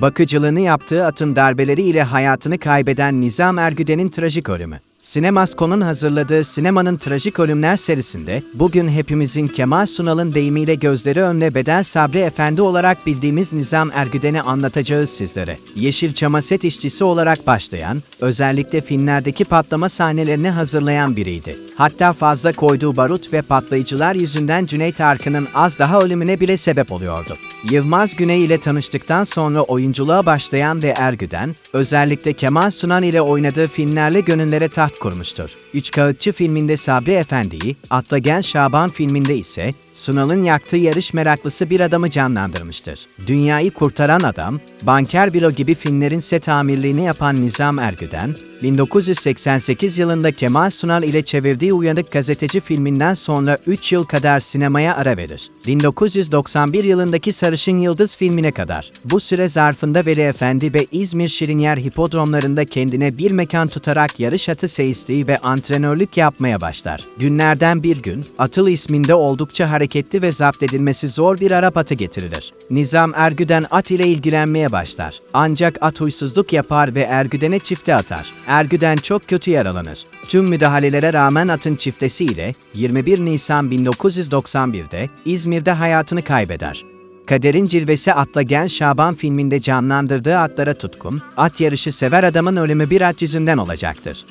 Bakıcılığını yaptığı atın darbeleriyle hayatını kaybeden Nizam Ergüden'in trajik ölümü. Sinemaskon'un hazırladığı Sinemanın Trajik Ölümler serisinde bugün hepimizin Kemal Sunal'ın deyimiyle gözleri önüne bedel Sabri Efendi olarak bildiğimiz Nizam Ergüden'i anlatacağız sizlere. Yeşilçam'a set işçisi olarak başlayan, özellikle filmlerdeki patlama sahnelerini hazırlayan biriydi. Hatta fazla koyduğu barut ve patlayıcılar yüzünden Cüneyt Arkın'ın az daha ölümüne bile sebep oluyordu. Yılmaz Güney ile tanıştıktan sonra oyunculuğa başlayan ve Ergüden, özellikle Kemal Sunal ile oynadığı filmlerle gönüllere taht kurmuştur. Üç Kağıtçı filminde Sabri Efendi'yi, Atla Gel Şaban filminde ise Sunal'ın yaktığı yarış meraklısı bir adamı canlandırmıştır. Dünyayı Kurtaran Adam, Banker Bilo gibi filmlerin set amirliğini yapan Nizam Ergüden, 1988 yılında Kemal Sunal ile çevirdiği Uyanık Gazeteci filminden sonra 3 yıl kadar sinemaya ara verir. 1991 yılındaki Sarışın Yıldız filmine kadar. Bu süre zarfında Veli Efendi ve İzmir Şirinyer hipodromlarında kendine bir mekan tutarak yarış atı seyisliği ve antrenörlük yapmaya başlar. Günlerden bir gün, Atıl isminde oldukça hareketli ve zapt edilmesi zor bir Arap atı getirilir. Nizam Ergüden at ile ilgilenmeye başlar. Ancak at huysuzluk yapar ve Ergüden'e çifte atar. Ergüden çok kötü yaralanır. Tüm müdahalelere rağmen atın çiftesiyle 21 Nisan 1991'de İzmir'de hayatını kaybeder. Kaderin cilvesi Atla Gel Şaban filminde canlandırdığı atlara tutkum, at yarışı sever adamın ölümü bir at yüzünden olacaktır.